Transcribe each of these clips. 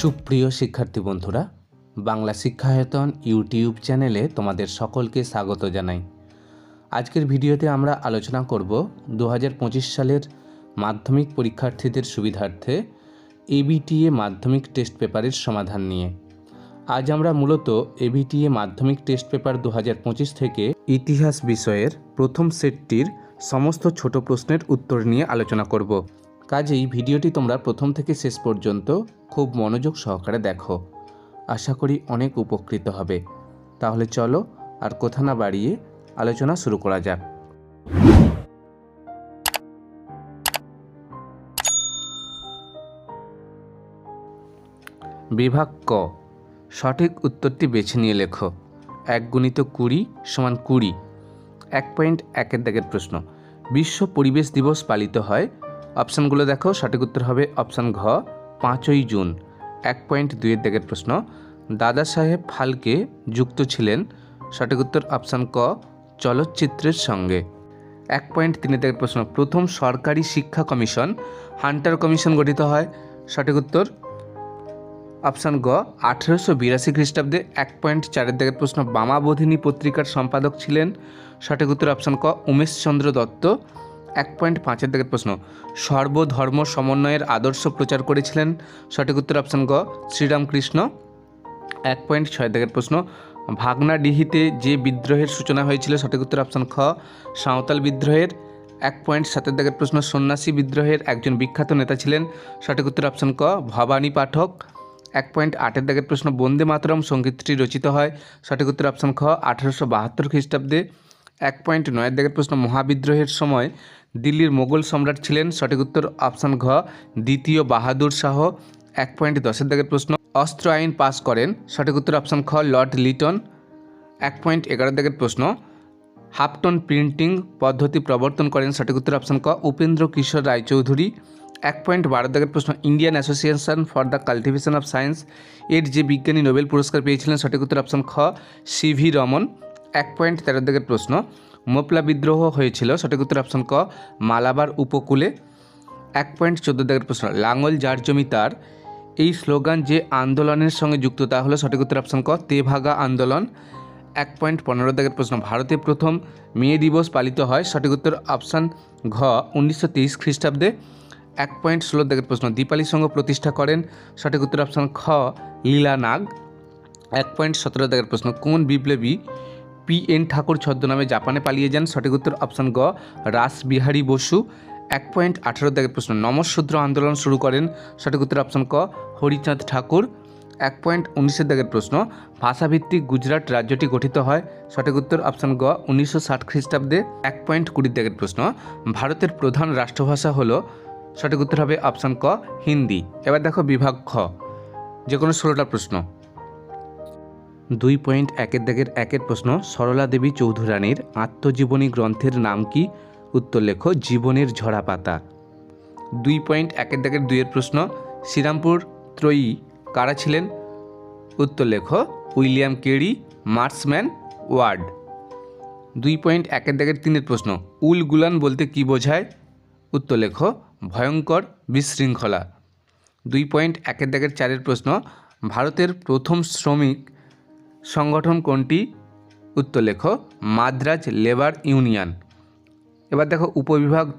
সুপ্রিয় শিক্ষার্থী বন্ধুরা, বাংলা শিক্ষায়তন ইউটিউব চ্যানেলে তোমাদের সকলকে স্বাগত জানাই। আজকের ভিডিওতে আমরা আলোচনা করব দু হাজার পঁচিশ সালের মাধ্যমিক পরীক্ষার্থীদের সুবিধার্থে এবিটিএ মাধ্যমিক টেস্ট পেপারের সমাধান নিয়ে। আজ আমরা মূলত এবিটিএ মাধ্যমিক টেস্ট পেপার দু হাজার পঁচিশ থেকে ইতিহাস বিষয়ের প্রথম সেটটির সমস্ত ছোট প্রশ্নের উত্তর নিয়ে আলোচনা করব। কাজেই ভিডিওটি তোমরা প্রথম থেকে শেষ পর্যন্ত খুব মনোযোগ সহকারে দেখো। আশা করি অনেক উপকৃত হবে। তাহলে চলো আর কথা না বাড়িয়ে আলোচনা শুরু করা যাক। বিভাগ ক। সঠিক উত্তরটি বেছে নিয়ে লেখো। এক গুণিত কুড়ি সমান কুড়ি। এক পয়েন্ট একের দাগের প্রশ্ন। বিশ্ব পরিবেশ দিবস পালিত হয় অপশানগুলো দেখো, সঠিক উত্তর হবে অপশান ঘ, পাঁচই জুন। এক পয়েন্ট দুইয়ের দাগের প্রশ্ন, দাদা সাহেব ফালকে যুক্ত ছিলেন। সঠিক উত্তর অপশান ক, চলচ্চিত্রের সঙ্গে। এক পয়েন্ট তিনের দাগের প্রশ্ন, প্রথম সরকারি শিক্ষা কমিশন, হান্টার কমিশন গঠিত হয়। সঠিক উত্তর অপশান গ, আঠেরোশো বিরাশি খ্রিস্টাব্দে এক পয়েন্ট চারের দাগের প্রশ্ন, বামাবোধিনী পত্রিকার সম্পাদক ছিলেন। সঠিক উত্তর অপশান ক, উমেশচন্দ্র দত্ত। এক পয়েন্ট পাঁচের দাগের প্রশ্ন। সর্বধর্ম সমন্বয়ের আদর্শ প্রচার করেছিলেন? সঠিক উত্তর অপশান গ, শ্রীরামকৃষ্ণ। এক পয়েন্ট ছয় দাগের প্রশ্ন ভাগনাডিহিতে যে বিদ্রোহের সূচনা হয়েছিল, সঠিক উত্তর অপশান খ, সাঁওতাল বিদ্রোহের। এক পয়েন্ট সাতের দাগের প্রশ্ন, সন্ন্যাসী বিদ্রোহের একজন বিখ্যাত নেতা ছিলেন? সঠিক উত্তর অপশান ক, ভবানী পাঠক। এক পয়েন্ট আটের দাগের প্রশ্ন, বন্দে মাতরম সঙ্গীতটি রচিত হয়? সঠিক উত্তর অপশান খ, আঠারোশো বাহাত্তর খ্রিস্টাব্দে। এক পয়েন্ট নয় দাগের প্রশ্ন, মহাবিদ্রোহের সময় দিল্লির মোগল সম্রাট ছিলেন। সঠিক উত্তর অপশান ঘ, দ্বিতীয় বাহাদুর শাহ। এক পয়েন্ট দশের দাগের প্রশ্ন, অস্ত্র আইন পাস করেন। সঠিক উত্তর অপশান খ লর্ড লিটন। এক পয়েন্ট এগারো দাগের প্রশ্ন হাফটন প্রিন্টিং পদ্ধতি প্রবর্তন করেন। সঠিক উত্তর অপশান ক উপেন্দ্র কিশোর রায়চৌধুরী। এক পয়েন্ট বারো দাগের প্রশ্ন, Indian Association for the Cultivation of Science এর যে বিজ্ঞানী নোবেল পুরস্কার পেয়েছিলেন। সঠিক উত্তর অপশান খ সিভি রমন। এক পয়েন্ট তেরো দাগের প্রশ্ন মোপলা বিদ্রোহ হয়েছিল, সঠিক উত্তর অপশান ক, মালাবার উপকূলে। এক পয়েন্ট চোদ্দ দাগের প্রশ্ন লাঙ্গল যার জমি তার? এই স্লোগান যে আন্দোলনের সঙ্গে যুক্ত তা হলো সঠিক উত্তর অপশান ক, তেভাগা আন্দোলন। এক পয়েন্ট পনেরো দাগের প্রশ্ন, ভারতে প্রথম মে দিবস পালিত হয়, সঠিক উত্তর অপশান ঘ, উনিশশো তেইশ খ্রিস্টাব্দে। এক পয়েন্ট ষোলো দাগের প্রশ্ন, দীপালি সংঘ প্রতিষ্ঠা করেন, সঠিক উত্তর অপশান খ, লীলা নাগ। এক পয়েন্ট সতেরো দাগের প্রশ্ন, কোন বিপ্লবী পি এন ঠাকুর ছদ্মনামে জাপানে পালিয়ে যান। সঠিক উত্তর অপশান গ, রাসবিহারী বসু। এক পয়েন্ট আঠেরো দাগের প্রশ্ন। নমশূদ্র আন্দোলন শুরু করেন। সঠিক উত্তর অপশান ক, হরিচাঁদ ঠাকুর। এক পয়েন্ট উনিশের দাগের প্রশ্ন, ভাষাভিত্তিক গুজরাট রাজ্যটি গঠিত হয়। সঠিক উত্তর অপশান গ, উনিশশো ষাট খ্রিস্টাব্দে এক পয়েন্ট কুড়ির দাগের প্রশ্ন। ভারতের প্রধান রাষ্ট্রভাষা হল, সঠিক উত্তর হবে অপশান ক, হিন্দি। এবার দেখো বিভাগ খ যে কোনো ষোলোটা প্রশ্ন। দুই পয়েন্ট একের দাগের একের প্রশ্ন সরলা দেবী চৌধুরানীর আত্মজীবনী গ্রন্থের নাম কি? উত্তর লেখো, জীবনের ঝরা পাতা দুই পয়েন্ট একের দাগের দুইয়ের প্রশ্ন, শ্রীরামপুর ত্রয়ী কারা ছিলেন? উত্তর লেখো, উইলিয়াম কেরি মার্সম্যান ওয়ার্ড। দুই পয়েন্ট একের দাগের তিনের প্রশ্ন, উল গুলান বলতে কি বোঝায়? উত্তর লেখো, ভয়ঙ্কর বিশৃঙ্খলা। দুই পয়েন্ট একের দাগের চারের প্রশ্ন, ভারতের প্রথম শ্রমিক সংগঠন কোনটি? উত্তর লেখো, মাদ্রাজ লেবার ইউনিয়ন। এবার দেখো উপবিভাগ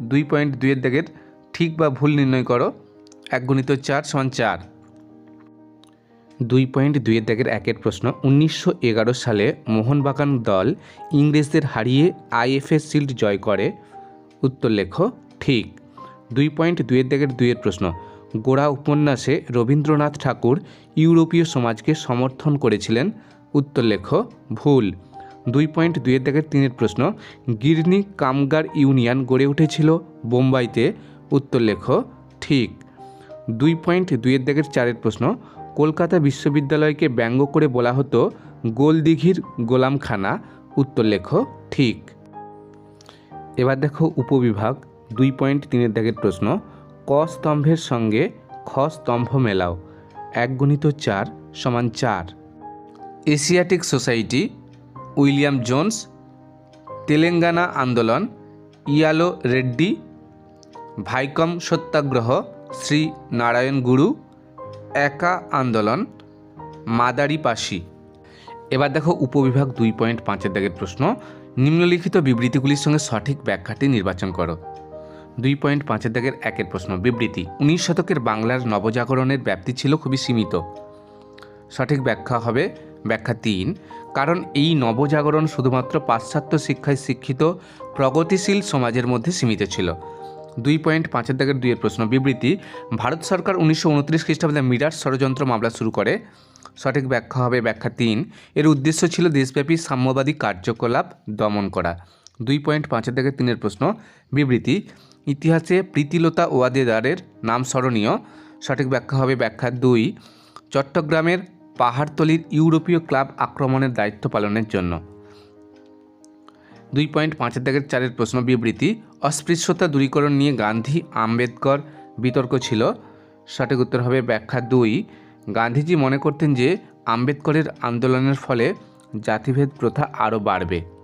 দুই পয়েন্ট দুইয়ের দাগের ঠিক বা ভুল নির্ণয় করো, এক গুণিত চার সমান চার। দুই পয়েন্ট দুইয়ের দাগের একের প্রশ্ন, উনিশশো এগারো সালে মোহনবাগান দল ইংরেজদের হারিয়ে আইএফএ শিল্ড জয় করে? উত্তর লেখো, ঠিক। দুই পয়েন্ট দুইয়ের দাগের দুইয়ের প্রশ্ন গোড়া উপন্যাসে রবীন্দ্রনাথ ঠাকুর ইউরোপীয় সমাজকে সমর্থন করেছিলেন। উত্তর লেখো, ভুল। দুই পয়েন্ট দুইয়ের দাগের তিনের প্রশ্ন, গিরনি কামগার ইউনিয়ন গড়ে উঠেছিল বোম্বাইতে? উত্তর লেখো, ঠিক। দুই পয়েন্ট দুইয়ের দাগের চারের প্রশ্ন, কলকাতা বিশ্ববিদ্যালয়কে ব্যঙ্গ করে বলা হতো গোলদিঘির গোলামখানা? উত্তর লেখো, ঠিক। এবার দেখো উপবিভাগ, দুই পয়েন্ট তিনের দাগের প্রশ্ন ক স্তম্ভের সঙ্গে খ স্তম্ভ মেলাও এক গুণিত চার সমান চার। Asiatic Society, William Jones, Telangana আন্দোলন, ইয়ালো রেড্ডি, ভাইকম সত্যাগ্রহ, শ্রী নারায়ণ গুরু, একা আন্দোলন, মাদারি পাশি। এবার দেখো উপবিভাগ দুই পয়েন্ট পাঁচের দাগের প্রশ্ন। নিম্নলিখিত বিবৃতিগুলির সঙ্গে সঠিক ব্যাখ্যাটি নির্বাচন করো। দুই পয়েন্ট পাঁচের দাগের একের প্রশ্ন, বিবৃতি। উনিশ শতকের বাংলার নবজাগরণের ব্যাপ্তি ছিল খুবই সীমিত। সঠিক ব্যাখ্যা হবে ব্যাখ্যা তিন, কারণ এই নবজাগরণ শুধুমাত্র পাশ্চাত্য শিক্ষায় শিক্ষিত, প্রগতিশীল সমাজের মধ্যে সীমিত ছিল। দুই পয়েন্ট পাঁচের দাগের দুইয়ের প্রশ্ন, বিবৃতি। ভারত সরকার উনিশশো উনত্রিশ খ্রিস্টাব্দে মিরাট ষড়যন্ত্র মামলা শুরু করে। সঠিক ব্যাখ্যা হবে ব্যাখ্যা তিন, এর উদ্দেশ্য ছিল দেশব্যাপী সাম্যবাদী কার্যকলাপ দমন করা। দুই পয়েন্ট পাঁচের দাগের তিনের প্রশ্ন, বিবৃতি। ইতিহাসে প্রীতিলতা ওয়াদেদারের নাম স্মরণীয়। সঠিক ব্যাখ্যা হবে ব্যাখ্যা দুই, চট্টগ্রামের পাহাড়তলির ইউরোপীয় ক্লাব আক্রমণের দায়িত্ব পালনের জন্য। দুই পয়েন্ট পাঁচের দাগের চারের প্রশ্ন বিবৃতি, অস্পৃশ্যতা দূরীকরণ নিয়ে গান্ধী, আম্বেদকর বিতর্ক ছিল। সঠিক উত্তর হবে ব্যাখ্যা দুই, গান্ধীজি মনে করতেন যে আম্বেদকরের আন্দোলনের ফলে জাতিভেদ প্রথা আরও বাড়বে।